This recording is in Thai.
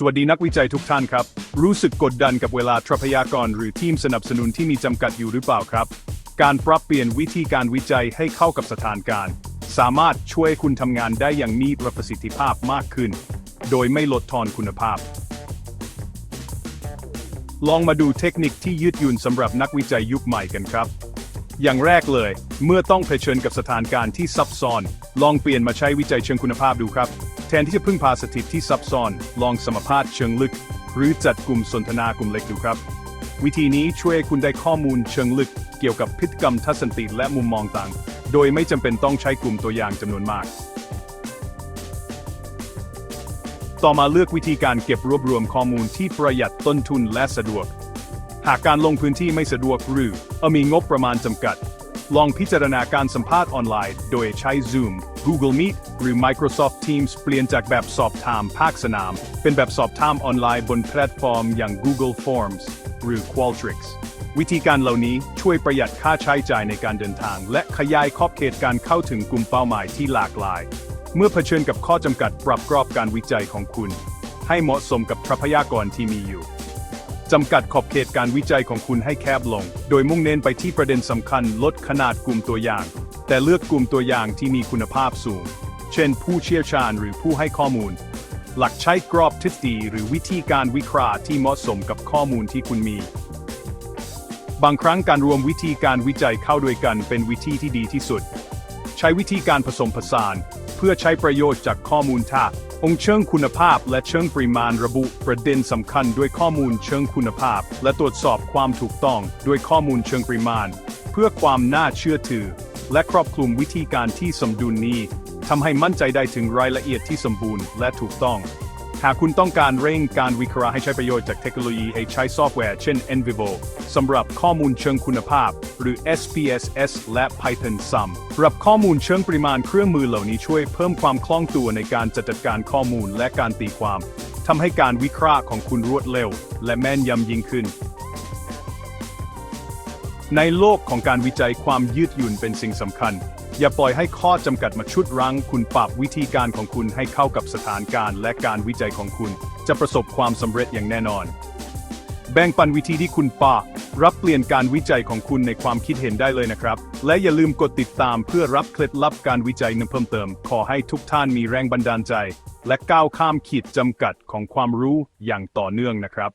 สวัสดีนักวิจัยทุกท่านครับ รู้สึกกดดันกับเวลาทรัพยากรหรือทีมสนับสนุนที่มีจำกัดอยู่หรือเปล่าครับ การปรับเปลี่ยนวิธีการวิจัยให้เข้ากับสถานการณ์ สามารถช่วยคุณทำงานได้อย่างมีประสิทธิภาพมากขึ้น โดยไม่ลดทอนคุณภาพ ลองมาดูเทคนิคที่ยืดหยุ่นสำหรับนักวิจัยยุคใหม่กันครับ อย่างแรกเลย เมื่อต้องเผชิญกับสถานการณ์ที่ซับซ้อน ลองเปลี่ยนมาใช้วิจัยเชิงคุณภาพดูครับ แทนที่จะพึ่งพาสถิตที่ซับซ้อน ลองสมภาษณ์เชิงลึก หรือจัดกลุ่มสนทนากลุ่มเล็กดูครับ วิธีนี้ช่วยคุณได้ข้อมูลเชิงลึก เกี่ยวกับพฤติกรรมทัศนติและมุมมองต่าง โดยไม่จำเป็นต้องใช้กลุ่มตัวอย่างจำนวนมาก ต่อมาเลือกวิธีการเก็บรวบรวมข้อมูลที่ประหยัดต้นทุนและสะดวก หากการลงพื้นที่ไม่สะดวกหรือออมีงบประมาณจำกัด ลองพิจารณาการสัมภาษณ์ออนไลน์ โดยใช้ Zoom Google Meet หรือ Microsoft Teams เปลี่ยนจากแบบสอบถามภาคสนาม เป็นแบบสอบถามออนไลน์บนแพลตฟอร์มอย่าง Google Forms หรือ Qualtrics วิธีการเหล่านี้ช่วยประหยัดค่าใช้จ่ายในการเดินทาง และขยายขอบเขตการเข้าถึงกลุ่มเป้าหมายที่หลากหลาย เมื่อเผชิญกับข้อจำกัดปรับกรอบการวิจัยของคุณ ให้เหมาะสมกับทรัพยากรที่มีอยู่จำกัดขอบเขตการวิจัยของคุณให้แคบลง โดยมุ่งเน้นไปที่ประเด็นสำคัญลดขนาดกลุ่มตัวอย่าง แต่เลือกกลุ่มตัวอย่างที่มีคุณภาพสูง เช่น ผู้เชี่ยวชาญหรือผู้ให้ข้อมูล หลักใช้กรอบทฤษฎีหรือวิธีการวิเคราะห์ที่เหมาะสมกับข้อมูลที่คุณมี บางครั้งการรวมวิธีการวิจัยเข้าด้วยกันเป็นวิธีที่ดีที่สุด ใช้วิธีการผสมผสาน เพื่อใช้ประโยชน์จากข้อมูลท่าองค์เชิงคุณภาพและเชิงปริมาณระบุประเด็นสำคัญด้วยข้อมูลเชิงคุณภาพ และตรวจสอบความถูกต้องด้วยข้อมูลเชิงปริมาณ เพื่อความน่าเชื่อถือ และครอบคลุมวิธีการที่สมดุลนี้ทำให้มั่นใจได้ถึงรายละเอียดที่สมบูรณ์และถูกต้อง หากคุณต้องการเร่งการวิเคราะห์ให้ใช้ประโยชน์จากเทคโนโลยีให้ใช้ซอฟต์แวร์เช่น Envivo สำหรับข้อมูลเชิงคุณภาพ หรือ SPSS และ Python Sum รับข้อมูลเชิงปริมาณเครื่องมือเหล่านี้ช่วยเพิ่มความคล่องตัวในการจัดการข้อมูลและการตีความทำให้การวิเคราะห์ของคุณรวดเร็ว และแม่นยำยิ่งขึ้น ในโลกของการวิจัยความยืดหยุ่นเป็นสิ่งสำคัญ อย่าปล่อยให้ข้อจำกัดมาชุดรั้ง คุณปรับวิธีการของคุณให้เข้ากับสถานการณ์ และการวิจัยของคุณ จะประสบความสำเร็จอย่างแน่นอน แบ่งปันวิธีที่คุณปารับเปลี่ยนการวิจัยของคุณในความคิดเห็นได้เลยนะครับ และอย่าลืมกดติดตามเพื่อรับเคล็ดลับการวิจัยนั้นเพิ่มเติม ขอให้ทุกท่านมีแรงบันดาลใจ และก้าวข้ามขีดจำกัดของความรู้อย่างต่อเนื่องนะครับ